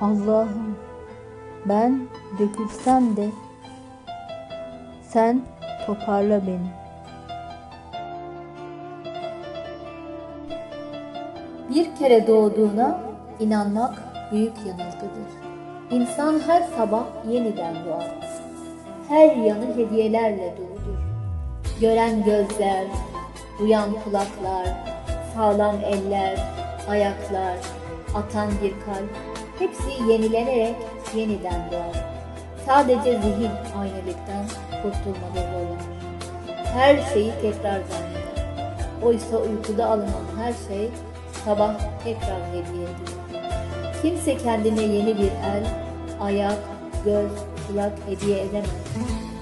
Allah'ım ben dökülsem de sen toparla beni. Bir kere doğduğuna inanmak büyük yanılgıdır. İnsan her sabah yeniden doğar. Her yanı hediyelerle doludur. Gören gözler, duyan kulaklar, sağlam eller, ayaklar, atan bir kalp, hepsi yenilenerek yeniden doğar. Sadece zihin aynalıktan kurtulmada zorlanır. Her şeyi tekrar zanneder. Oysa uykuda alınan her şey sabah tekrar hediye edilir. Kimse kendine yeni bir el, ayak, göz, kulak hediye edemez.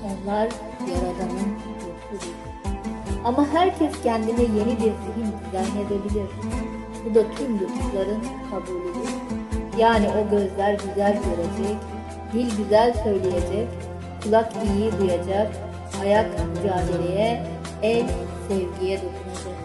Onlar Yaradan'ın lütfudur. Ama herkes kendine yeni bir zihin dizayn edebilir. Bu da tüm lütufların kabulüdür. Yani o gözler güzel görecek, dil güzel söyleyecek, kulak iyi duyacak, ayak mücadeleye, el sevgiye dokunacak.